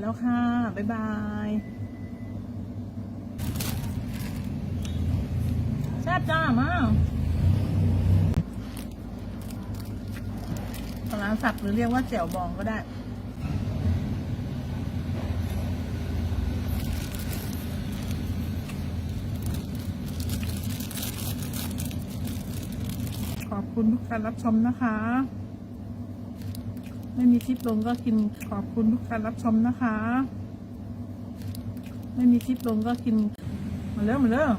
แล้วค่ะ บ๊ายบายแซ่บจ้ามาปลาร้าสับหรือเรียกว่าแจ่วบองก็ได้ขอบคุณทุกการรับชมนะคะ ไม่มีคลิปลงก็กินขอบคุณทุกการรับชมนะคะ ไม่มีคลิปลงก็กินมาเร็วมาเร็ว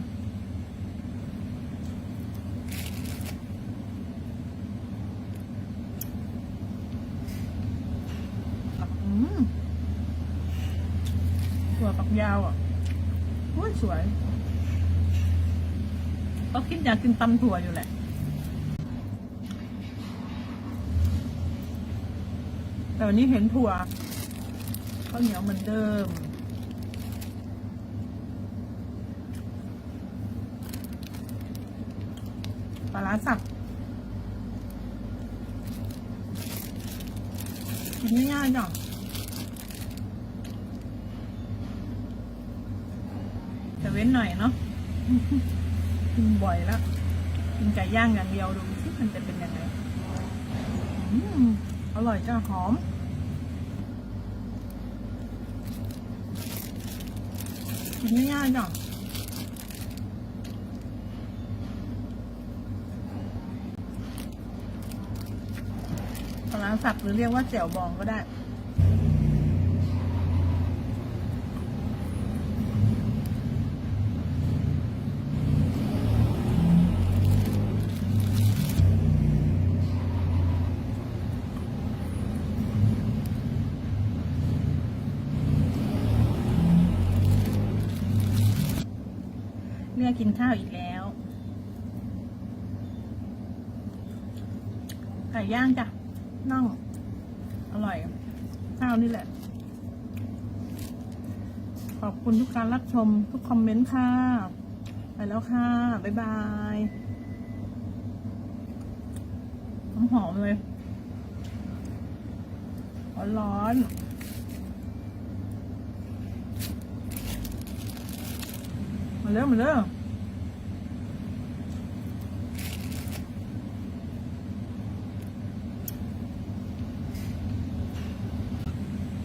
อืมถั่วปักยาวอะโอ้ยสวยก็คิดอยากกินตำถั่วอยู่แหละ แต่วันนี้เห็นถั่วข้าวเหนียวเหมือนเดิม ปลาร้าสับกินง่ายๆจ้ะแต่เว้นหน่อยเนาะกินบ่อยแล้วกินไก่ย่างอย่างเดียวดูสิมันจะเป็นยังไง อร่อยจ้าหอม กินง่ายๆจ้ะปลาร้าสับหรือเรียกว่าแจ่วบองก็ได้ เรียกกินข้าวอีกแล้ว ไก่ย่างจ้ะน่อง อร่อย ข้าวนี่แหละ ขอบคุณทุกการรับชมทุกคอมเมนต์ค่ะ ไปแล้วค่ะ บ๊ายบายหอมเลยร้อนมาเร็วมาเร็ว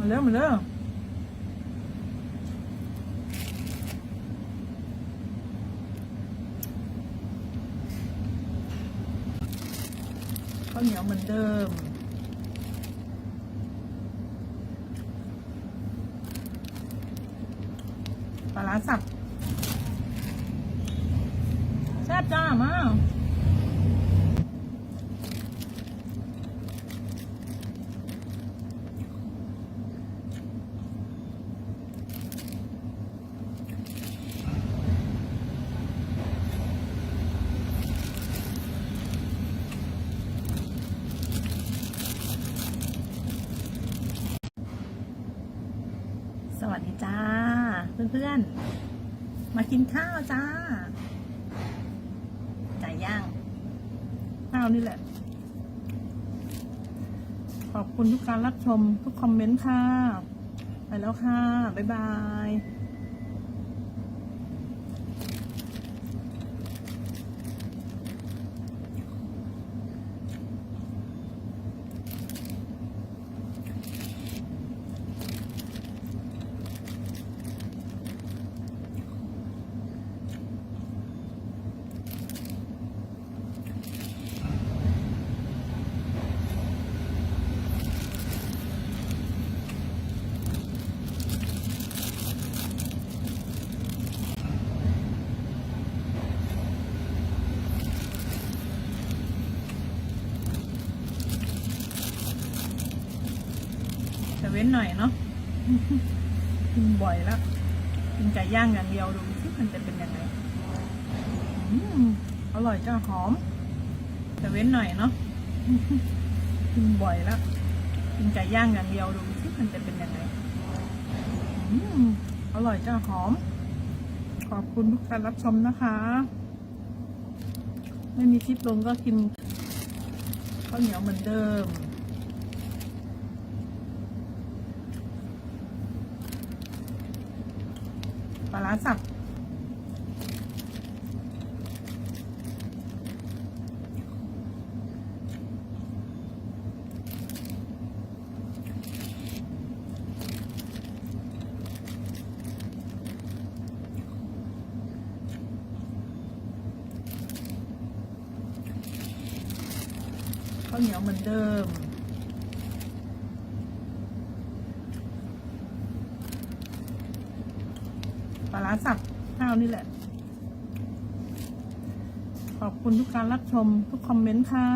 มาเร็วมาเร็วข้าวเหนียวเหมือนเดิมปลาร้าสับ แซ่บจ้ามา สวัสดีจ้า เพื่อนๆ มากินข้าวจ้าไก่ย่างข้าวนี่แหละ ขอบคุณทุกการรับชมทุกคอมเมนต์ค่ะ ไปแล้วค่ะ บ๊ายบาย นหน่อยเนาะกินบ่อยแล้วกินไก่ย่างอย่างเดียวดูสิมันจะเป็นยังไงอืมอร่อยจ้าหอม แต่เว้นหน่อยเนาะกินบ่อยแล้วกินไก่ย่างอย่างเดียวดูสิมันจะเป็นยังไงอืมอร่อยจ้าหอม ขอบคุณทุกการรับชมนะคะ ไม่มีคลิปลงก็กินข้าวเหนียวเหมือนเดิม ปลาร้าสับข้าวเหนียวเหมือนเดิม ปลาร้าสับข้าวนี่แหละ ขอบคุณทุกการรับชมทุกคอมเมนต์ค่ะ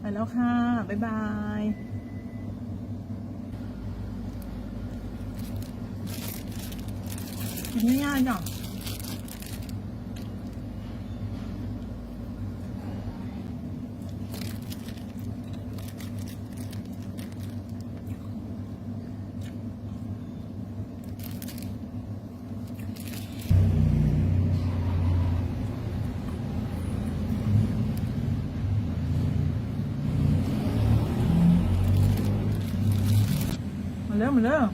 ไปแล้วค่ะ บ๊ายบายกินง่ายๆจ้ะ เร็วมาเร็ว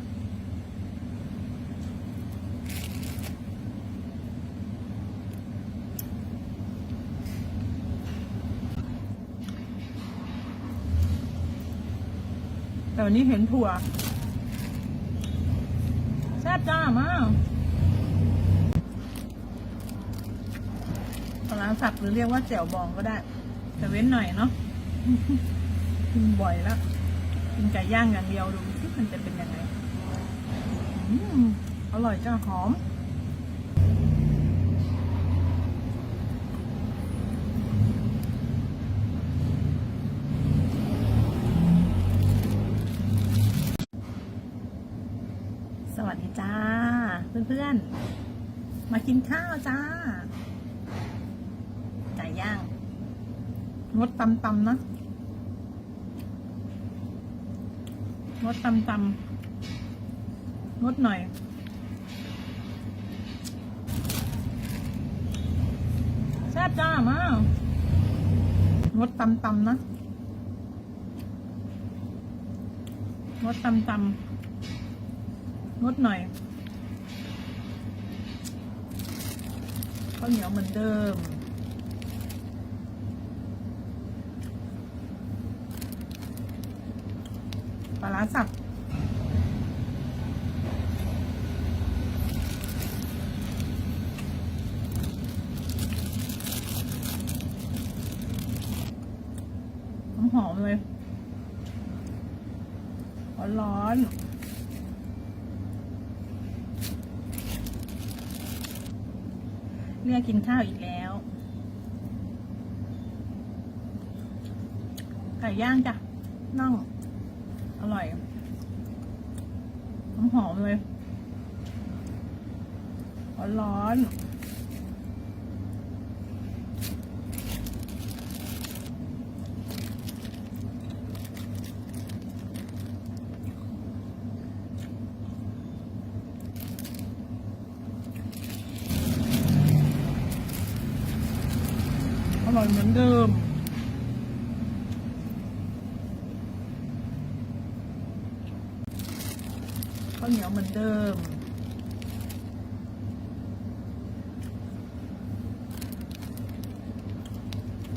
แต่วันนี้เห็นถั่วแซ่บจ้ามาปลาร้าสับหรือเรียกว่าแจ่วบองก็ได้ แต่เว้นหน่อยเนาะกินบ่อยแล้วกินไก่ย่างอย่างเดียวดู มันจะเป็นยังไงอืมอร่อยจ้าหอมสวัสดีจ้า เพื่อนๆ มากินข้าวจ้าไก่ย่างงดตำตำๆนะ งดตำตำงดหน่อย แซ่บจ้ามากงดตำตำนะงดตำตำงดหน่อยข้าวเหนียวเหมือนเดิม ปลาร้าสับหอมเลย ร้อนเรียกกินข้าวอีกแล้ว ไก่ย่างจ้ะน่อง อร่อยหอมเลย ร้อนอร่อยเหมือนเดิม ข้าวเหนียวเหมือนเดิม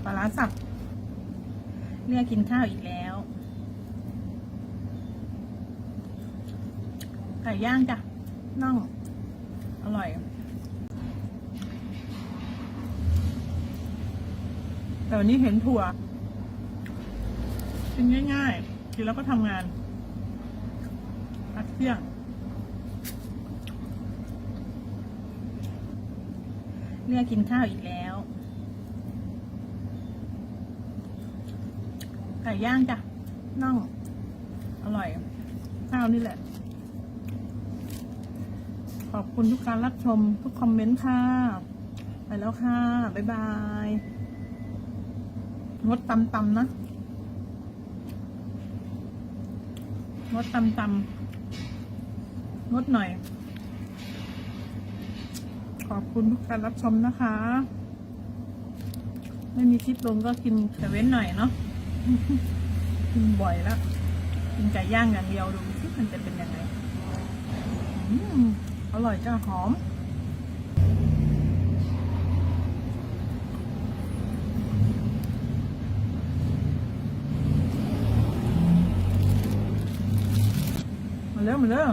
ปลาร้าสับเรียกกินข้าวอีกแล้ว ไก่ย่างจ้ะน่อง อร่อย แต่วันนี้เห็นถั่ว กินง่ายๆ กินแล้วก็ทำงานพักเที่ยง เรียกกินข้าวอีกแล้ว ไก่ย่างจ้ะน่อง อร่อยข้าวนี่แหละ ขอบคุณทุกการรับชมทุกคอมเมนต์ค่ะ ไปแล้วค่ะ บ๊ายบายงดตำตำๆนะงดตำตำงดหน่อย ขอบคุณทุกการรับชมนะคะ ไม่มีคลิปลงก็กินเซเว้นหน่อยเนาะกินบ่อยแล้วกินไก่ย่างอย่างเดียวดูสิมันจะเป็นยังไงอร่อยจ้าหอมมาเริ่มาเริ่